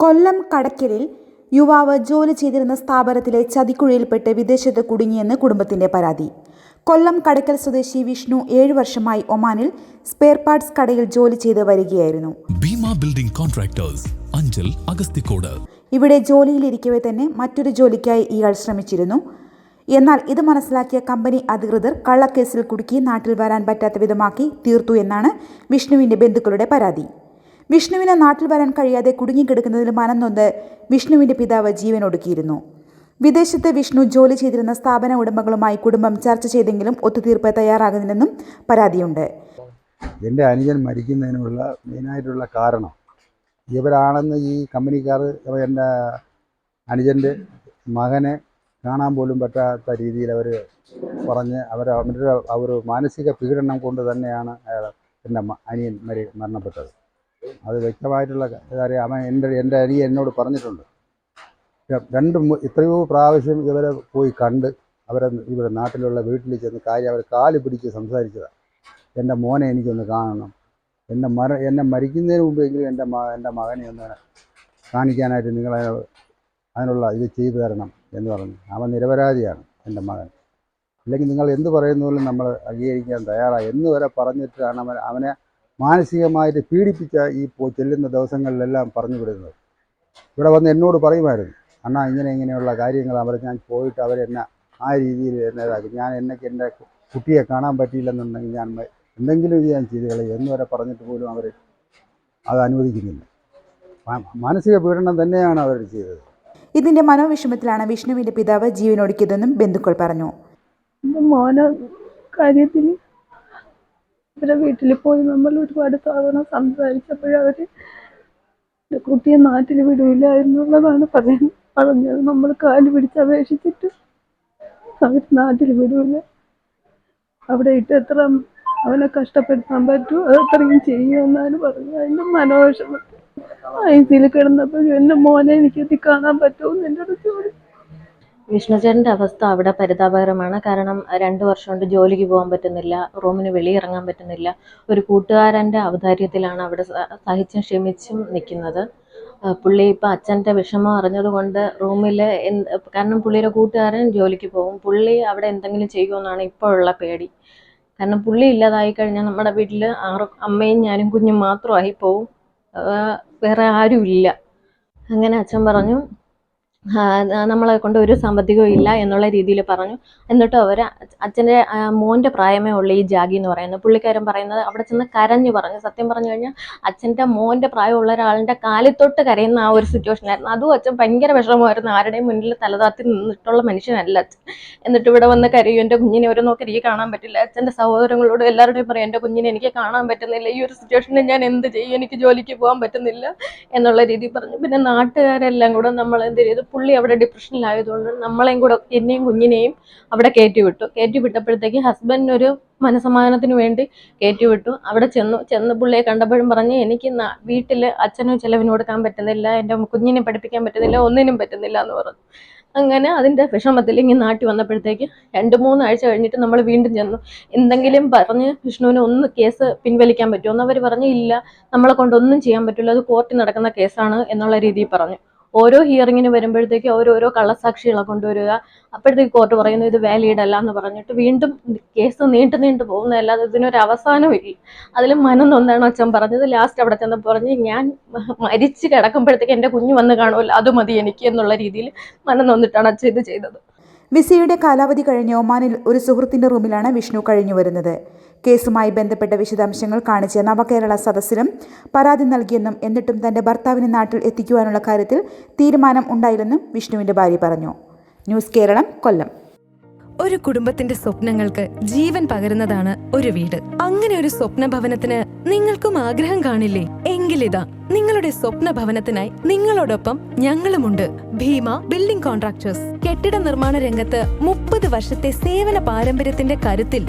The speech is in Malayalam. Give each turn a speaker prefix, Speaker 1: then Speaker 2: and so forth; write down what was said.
Speaker 1: കൊല്ലം കടയ്ക്കലിൽ യുവാവ് ജോലി ചെയ്തിരുന്ന സ്ഥാപനത്തിലെ ചതിക്കുഴിയിൽപ്പെട്ട് വിദേശത്ത് കുടുങ്ങിയെന്ന് കുടുംബത്തിന്റെ പരാതി. കൊല്ലം കടയ്ക്കൽ സ്വദേശി വിഷ്ണു ഏഴു വർഷമായി ഒമാനിൽ സ്പെയർ പാർട്സ് കടയിൽ ജോലി ചെയ്ത് വരികയായിരുന്നു.
Speaker 2: Bheema building contractors Anchal Agasthikode.
Speaker 1: ഇവിടെ ജോലിയിലിരിക്കവേ തന്നെ മറ്റൊരു ജോലിക്കായി ഇയാൾ ശ്രമിച്ചിരുന്നു. എന്നാൽ ഇത് മനസ്സിലാക്കിയ കമ്പനി അധികൃതർ കള്ളക്കേസിൽ കുടുക്കി നാട്ടിൽ വരാൻ പറ്റാത്ത വിധമാക്കി തീർത്തു എന്നാണ് വിഷ്ണുവിന്റെ ബന്ധുക്കളുടെ പരാതി. വിഷ്ണുവിന് നാട്ടിൽ വരാൻ കഴിയാതെ കുടുങ്ങിക്കിടക്കുന്നതിൽ മനം വിഷ്ണുവിന്റെ പിതാവ് ജീവനൊടുക്കിയിരുന്നു വിദേശത്ത് വിഷ്ണു ജോലി ചെയ്തിരുന്ന സ്ഥാപന ഉടമകളുമായി കുടുംബം ചർച്ച ചെയ്തെങ്കിലും ഒത്തുതീർപ്പ് തയ്യാറാകുന്നില്ലെന്നും പരാതിയുണ്ട്.
Speaker 3: എന്റെ അനുജൻ മരിക്കുന്നതിനുള്ള മെയിനായിട്ടുള്ള കാരണം ഇവരാണെന്ന് ഈ കമ്പനിക്കാർ എന്റെ അനുജന്റെ മകനെ കാണാൻ പോലും പറ്റാത്ത രീതിയിൽ അവർ പറഞ്ഞ് അവർ അവരുടെ ഒരു മാനസിക പീഡനം കൊണ്ട് തന്നെയാണ് അയാൾ എന്റെ അനിയൻ മരി മരണപ്പെട്ടത്. അത് വ്യക്തമായിട്ടുള്ള കാര്യം അവൻ എന്റെ എന്റെ അനിയ എന്നോട് പറഞ്ഞിട്ടുണ്ട്. രണ്ട് ഇത്രയോ പ്രാവശ്യം ഇവരെ പോയി കണ്ട് അവരെ ഇവിടെ നാട്ടിലുള്ള വീട്ടിൽ ചെന്ന് കാര്യം അവർ കാൽ പിടിച്ച് സംസാരിച്ചതാണ് എന്റെ മോനെ എനിക്കൊന്ന് കാണണം. എന്റെ മര എന്നെ മരിക്കുന്നതിന് മുമ്പെങ്കിലും എന്റെ മ എന്റെ മകനെ ഒന്ന് കാണിക്കാനായിട്ട് നിങ്ങളെ അതിനുള്ള ഇത് ചെയ്തു തരണം എന്ന് പറഞ്ഞു. അവൻ നിരപരാധിയാണ് എന്റെ മകൻ. അല്ലെങ്കിൽ നിങ്ങൾ എന്ത് പറയുന്നതിലും നമ്മൾ അംഗീകരിക്കാൻ തയ്യാറായി എന്ന് വരെ പറഞ്ഞിട്ടാണ് അവൻ അവനെ മാനസികമായിട്ട് പീഡിപ്പിച്ച ഈ പോ ചെല്ലുന്ന ദിവസങ്ങളിലെല്ലാം പറഞ്ഞു വിടുന്നത്. ഇവിടെ വന്ന് എന്നോട് പറയുമായിരുന്നു അണ്ണാ ഇങ്ങനെ ഇങ്ങനെയുള്ള കാര്യങ്ങൾ അവർ ഞാൻ പോയിട്ട് അവരെന്നെ ആ രീതിയിൽ എന്നെ ഇതാക്കി. ഞാൻ എന്നൊക്കെ എന്റെ കുട്ടിയെ കാണാൻ പറ്റിയില്ലെന്നുണ്ടെങ്കിൽ ഞാൻ എന്തെങ്കിലും ഇത് ഞാൻ ചെയ്ത് കളയും. എന്ന് വരെ പറഞ്ഞിട്ട് പോലും അവർ അത് അനുവദിക്കുന്നില്ല. മാനസിക പീഡനം തന്നെയാണ് അവർ ചെയ്തത്.
Speaker 1: ഇതിന്റെ മനോവിഷമത്തിലാണ് വിഷ്ണുവിന്റെ പിതാവ് ജീവനൊടുക്കിയതെന്നും ബന്ധുക്കൾ പറഞ്ഞു.
Speaker 4: മോന കാര്യത്തിൽ ഇവരെ വീട്ടിൽ പോയി നമ്മൾ ഒരുപാട് തവണ സംസാരിച്ചപ്പോഴവർ കുട്ടിയെ നാട്ടിൽ വിടൂല എന്നുള്ളതാണ് പറയാൻ പറഞ്ഞത്. നമ്മൾ കാൽ പിടിച്ച് അപേക്ഷിച്ചിട്ട് അവർ നാട്ടിൽ വിടൂല. അവിടെ ഇട്ട് എത്ര അവനെ കഷ്ടപ്പെടുത്താൻ പറ്റുമോ അത് അത്രയും ചെയ്യുമെന്നാണ് പറഞ്ഞത്. അതിന്റെ മനോവിഷമത്തിൽ സിയിൽ കിടന്നപ്പോഴും എന്റെ മോനെ എനിക്കെത്തി കാണാൻ പറ്റുമെന്ന് എന്റെ അടുത്ത് ചോദിച്ചു
Speaker 5: വിഷ്ണുചേട്ടന്റെ അവസ്ഥ അവിടെ പരിതാപകരമാണ്. കാരണം രണ്ട് വർഷം കൊണ്ട് ജോലിക്ക് പോകാൻ പറ്റുന്നില്ല റൂമിന് വെളിയിറങ്ങാൻ പറ്റുന്നില്ല. ഒരു കൂട്ടുകാരന്റെ ഔദാര്യത്തിലാണ് അവിടെ സഹിച്ചും ക്ഷമിച്ചും നിൽക്കുന്നത്. പുള്ളി ഇപ്പം അച്ഛന്റെ വിഷമം അറിഞ്ഞതുകൊണ്ട് റൂമിൽ കാരണം പുള്ളിയുടെ കൂട്ടുകാരൻ ജോലിക്ക് പോകും. പുള്ളി അവിടെ എന്തെങ്കിലും ചെയ്യുമെന്നാണ് ഇപ്പോഴുള്ള പേടി. കാരണം പുള്ളി ഇല്ലാതായി കഴിഞ്ഞാൽ നമ്മുടെ വീട്ടിൽ ആറ് അമ്മയും ഞാനും കുഞ്ഞും മാത്രമായി പോവും. വേറെ ആരുമില്ല. അങ്ങനെ അച്ഛൻ പറഞ്ഞു നമ്മളെ കൊണ്ട് ഒരു സാമ്പത്തികവും ഇല്ല എന്നുള്ള രീതിയിൽ പറഞ്ഞു. എന്നിട്ട് അവർ അച്ഛന്റെ മോന്റെ പ്രായമേ ഉള്ളൂ ഈ ജാഗി എന്ന് പറയുന്നത്. പുള്ളിക്കാരൻ പറയുന്നത് അവിടെ ചെന്ന് കരഞ്ഞു പറഞ്ഞു. സത്യം പറഞ്ഞു കഴിഞ്ഞാൽ അച്ഛന്റെ മോന്റെ പ്രായമുള്ള ഒരാളിന്റെ കാലിത്തൊട്ട് കരയുന്ന ആ ഒരു സിറ്റുവേഷനായിരുന്നു അതും അച്ഛൻ ഭയങ്കര വിഷമമായിരുന്നു. ആരുടെയും മുന്നിൽ തലതാത്തി നിന്നിട്ടുള്ള മനുഷ്യനല്ല അച്ഛൻ. എന്നിട്ട് ഇവിടെ വന്ന് കരയും. എന്റെ കുഞ്ഞിനെ ഒരു നോക്കി എനിക്ക് കാണാൻ പറ്റില്ല. അച്ഛന്റെ സഹോദരങ്ങളോട് എല്ലാവരുടെയും പറയും എന്റെ കുഞ്ഞിനെ എനിക്ക് കാണാൻ പറ്റുന്നില്ല. ഈ ഒരു സിറ്റുവേഷനിൽ ഞാൻ എന്ത് ചെയ്യും? എനിക്ക് ജോലിക്ക് പോകാൻ പറ്റുന്നില്ല. എന്നുള്ള രീതിയിൽ പറഞ്ഞു. പിന്നെ നാട്ടുകാരെല്ലാം കൂടെ നമ്മൾ എന്ത് ചെയ്തു? പുള്ളി അവിടെ ഡിപ്രഷനിലായതുകൊണ്ട് നമ്മളെയും കൂടെ എന്നെയും കുഞ്ഞിനെയും അവിടെ കയറ്റി വിട്ടു കയറ്റി വിട്ടപ്പോഴത്തേക്ക് ഹസ്ബൻഡിന് ഒരു മനസമാധാനത്തിന് വേണ്ടി കയറ്റി വിട്ടു അവിടെ ചെന്നു. ചെന്ന് പുള്ളിയെ കണ്ടപ്പോഴും പറഞ്ഞ് എനിക്ക് വീട്ടിൽ അച്ഛനും ചെലവിന് കൊടുക്കാൻ പറ്റുന്നില്ല. എന്റെ കുഞ്ഞിനെ പഠിപ്പിക്കാൻ പറ്റുന്നില്ല. ഒന്നിനും പറ്റുന്നില്ല എന്ന് പറഞ്ഞു. അങ്ങനെ അതിന്റെ വിഷമത്തിൽ ഇങ്ങനെ നാട്ടിൽ വന്നപ്പോഴത്തേക്ക് രണ്ട് മൂന്നാഴ്ച കഴിഞ്ഞിട്ട് നമ്മൾ വീണ്ടും ചെന്നു. എന്തെങ്കിലും പറഞ്ഞ് വിഷ്ണുവിന് ഒന്ന് കേസ് പിൻവലിക്കാൻ പറ്റുമോ എന്ന് അവർ പറഞ്ഞു ഇല്ല. നമ്മളെ കൊണ്ടൊന്നും ചെയ്യാൻ പറ്റില്ല. അത് കോർട്ടിൽ നടക്കുന്ന കേസാണ് എന്നുള്ള രീതിയിൽ പറഞ്ഞു. ഓരോ ഹിയറിങ്ങിന് വരുമ്പോഴത്തേക്ക് ഓരോരോ കള്ളസാക്ഷികളെ കൊണ്ടുവരിക. അപ്പോഴത്തേക്ക് കോർട്ട് പറയുന്നു ഇത് വാലിഡ് അല്ല എന്ന് പറഞ്ഞിട്ട് വീണ്ടും കേസ് നീണ്ടു നീണ്ടു പോകുന്നതല്ലാതെ ഇതിനൊരു അവസാനമില്ല അതിൽ മനം നൊന്നാണ് അച്ഛൻ പറഞ്ഞത്. ലാസ്റ്റ് അവിടെ ചെന്ന് പറഞ്ഞ് ഞാൻ മരിച്ച് കിടക്കുമ്പോഴത്തേക്ക് എന്റെ കുഞ്ഞ് വന്ന് കാണുമല്ലോ അത് മതി എനിക്ക് എന്നുള്ള രീതിയിൽ മനം നൊന്നിട്ടാണ് അച്ഛൻ ഇത് ചെയ്തത്.
Speaker 1: വിസയുടെ കാലാവധി കഴിഞ്ഞ് ഒമാനിൽ ഒരു സുഹൃത്തിന്റെ റൂമിലാണ് വിഷ്ണു കഴിഞ്ഞു വരുന്നത്. കേസുമായി ബന്ധപ്പെട്ട വിശദാംശങ്ങൾ കാണിച്ച് നവകേരള സദസ്സിലും പരാതി നൽകിയെന്നും എന്നിട്ടും തന്റെ ഭർത്താവിനെ നാട്ടിൽ എത്തിക്കുവാനുള്ള കാര്യത്തിൽ തീരുമാനം ഉണ്ടായില്ലെന്നും വിഷ്ണുവിന്റെ ഭാര്യ പറഞ്ഞു. ന്യൂസ് കേരളം കൊല്ലം.
Speaker 6: ഒരു കുടുംബത്തിന്റെ സ്വപ്നങ്ങൾക്ക് ജീവൻ പകരുന്നതാണ് ഒരു വീട്. അങ്ങനെ ഒരു സ്വപ്ന ഭവനത്തിന് നിങ്ങൾക്കും ആഗ്രഹം കാണില്ലേ? എങ്കിലിതാ നിങ്ങളുടെ സ്വപ്ന ഭവനത്തിനായി നിങ്ങളോടൊപ്പം ഞങ്ങളുമുണ്ട്. Bheema building contractors. കെട്ടിട നിർമ്മാണ രംഗത്ത് മുപ്പത് വർഷത്തെ സേവന പാരമ്പര്യത്തിന്റെ കരുത്തിൽ